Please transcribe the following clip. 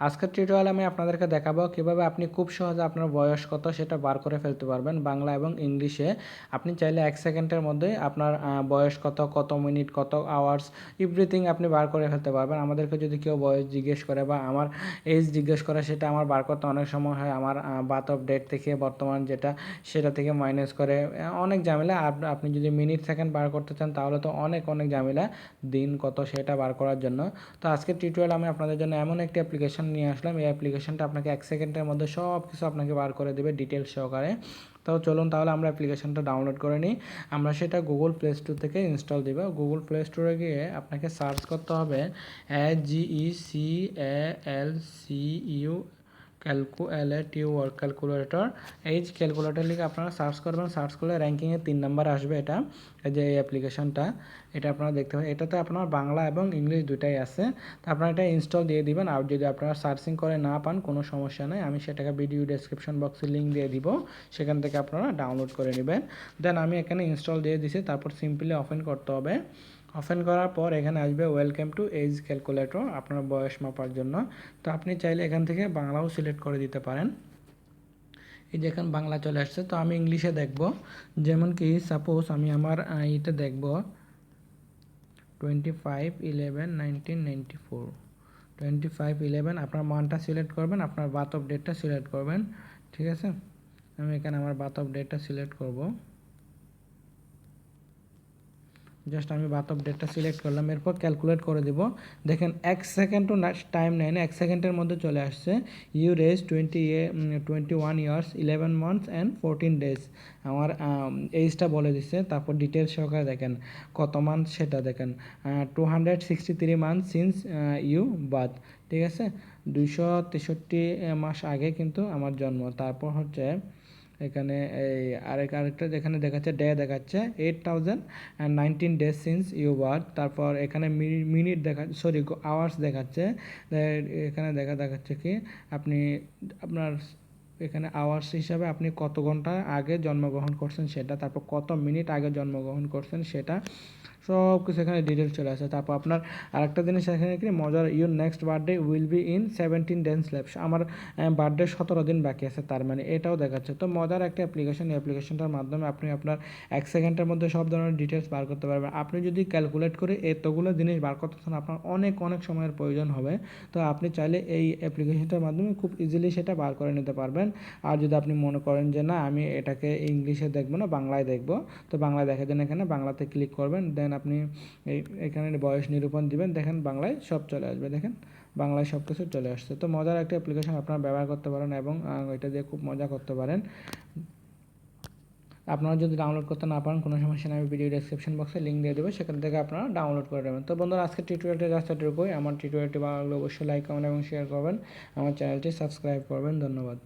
আজকের টিউটোরিয়াল আমি আপনাদেরকে দেখাবো কীভাবে আপনি খুব সহজে আপনার বয়স কত সেটা বার করে ফেলতে পারবেন বাংলা এবং ইংলিশে। আপনি চাইলে এক সেকেন্ডের মধ্যে আপনার বয়স কত কত মিনিট, কত আওয়ার্স এভরিথিং আপনি বার করে ফেলতে পারবেন। আমাদেরকে যদি কেউ বয়স জিজ্ঞেস করে বা আমার এজ জিজ্ঞেস করে, সেটা আমার বার করতে অনেক সময় হয়। আমার বার্থ অফ ডেট থেকে বর্তমান যেটা, সেটা থেকে মাইনাস করে অনেক ঝামেলা। আপনি যদি মিনিট সেকেন্ড বার করতে চান, তাহলে তো অনেক অনেক ঝামেলা। দিন কত সেটা বার করার জন্য। তো আজকের টিউটোরিয়াল আমি আপনাদের জন্য এমন একটি অ্যাপ্লিকেশন নিয়ে আসলাম। এই অ্যাপ্লিকেশনটা আপনাকে এক সেকেন্ডের মধ্যে সব কিছু আপনাকে বার করে দেবে ডিটেলস সহকারে। তো চলুন তাহলে আমরা অ্যাপ্লিকেশনটা ডাউনলোড করে নিই। আমরা সেটা গুগল প্লে স্টোর থেকে ইনস্টল দিব। গুগল প্লে স্টোরে গিয়ে আপনাকে সার্চ করতে হবে A G E C L C U calculate work calculator এই ক্যালকুলেটর লিখে আপনারা সার্চ করবেন সার্চ করলে র্যাঙ্কিংয়ে তিন নাম্বার আসবে এটা, এই যে এই অ্যাপ্লিকেশনটা এটা আপনারা দেখতে পাবেন। এটাতে আপনার বাংলা এবং ইংলিশ দুটাই আছে। তো আপনারা এটা ইনস্টল দিয়ে দিবেন, আর যদি আপনারা সার্চিং করে না পান, কোনো সমস্যা নেই, আমি সেটাকে ভিডিও ডেসক্রিপশন বক্সে লিঙ্ক দিয়ে দিব, সেখান থেকে আপনারা ডাউনলোড করে নেবেন। দেন আমি এখানে ইনস্টল দিয়ে দিছি, তারপর সিম্পলি ওপেন করতে হবে। ওপেন করার পর এখানে আসবে ওয়েলকাম টু এজ ক্যালকুলেটর, আপনার বয়স মাপার জন্য। তো আপনি চাইলে এখান থেকে বাংলাও সিলেক্ট করে দিতে পারেন। এই যে এখন বাংলা চলে আসছে, তো আমি ইংলিশে দেখব। যেমন কি সাপোজ আমি আমার ইতে দেখব twenty five eleven nineteen ninety four twenty five eleven আপনার মানটা সিলেক্ট করবেন, আপনার বার্থ অফ ডেটটা সিলেক্ট করবেন। ঠিক আছে? আমি এখানে আমার বার্থ অফ ডেটটা সিলেক্ট করব। জাস্ট আমি বার্থ অফ ডেটটা সিলেক্ট করলাম, এরপর ক্যালকুলেট করে দেব। দেখেন, এক সেকেন্ডও টাইম নেয় না এক সেকেন্ডের মধ্যে চলে আসছে। Your age twenty a twenty one years eleven months and fourteen days আমার এইজটা বলে দিচ্ছে তারপর ডিটেলস সহকারে দেখেন। কত মান্থ সেটা দেখেন। Two hundred sixty three month since you birth ঠিক আছে? দুইশো তেষট্টি মাস আগে কিন্তু আমার জন্ম। তারপর হচ্ছে এখানে এই আরেক, আরেকটা যেখানে দেখাচ্ছে, ডে দেখাচ্ছে eight thousand and nineteen days since you birth তারপর এখানে মিনিট দেখা সরি আওয়ার্স দেখাচ্ছে। এখানে দেখা, দেখাচ্ছে কি, আপনি, আপনার এখানে আওয়ার্স হিসাবে আপনি কত ঘণ্টা আগে জন্মগ্রহণ করছেন সেটা, তারপর কত মিনিট আগে জন্মগ্রহণ করছেন সেটা। সব কিছু এখানে ডিটেলস চলে আসে। তারপর আপনার আরেকটা জিনিস এখানে কি? মজার your next birthday will be in seventeen days lapse আমার বার্থডে সতেরো দিন বাকি আছে তার মানে এটাও দেখাচ্ছে। তো মজার একটা অ্যাপ্লিকেশন এই অ্যাপ্লিকেশনটার মাধ্যমে আপনি আপনার এক সেকেন্ডের মধ্যে সব ধরনের ডিটেলস বার করতে পারবেন। আপনি যদি ক্যালকুলেট করে এতগুলো জিনিস বার করতে চান, আপনার অনেক অনেক সময়ের প্রয়োজন হবে। তো আপনি চাইলে এই অ্যাপ্লিকেশনটার মাধ্যমে খুব ইজিলি সেটা বার করে নিতে পারবেন। আর যদি আপনি মনে করেন যে, না, আমি এটাকে ইংলিশে দেখব না, বাংলায় দেখব। তো বাংলায় দেখার জন্য এখানে বাংলাতে ক্লিক করবেন। দেন আপনি এই, এখানে বয়স নিরূপণ দিবেন, দেখেন বাংলায় সব চলে আসবে, দেখেন বাংলায় সব কিছু চলে আসছে। তো মজার একটা অ্যাপ্লিকেশন আপনারা ব্যবহার করতে পারেন এবং এটা দিয়ে খুব মজা করতে পারেন। আপনারা যদি ডাউনলোড করতে না পারেন, কোনো সমস্যা নেই, আমি ভিডিও ডেসক্রিপশন বক্সে লিঙ্ক দিয়ে দেবো, সেখান থেকে আপনারা ডাউনলোড করে নেবেন। তো বন্ধুরা আজকে টিউটোরিয়ালটি জাস্ট এটুকুই আমার টিউটোরিয়ালটি ভালো লাগলে অবশ্যই লাইক কমেন্ট এবং শেয়ার করবেন। আমার চ্যানেলটি সাবস্ক্রাইব করবেন। ধন্যবাদ।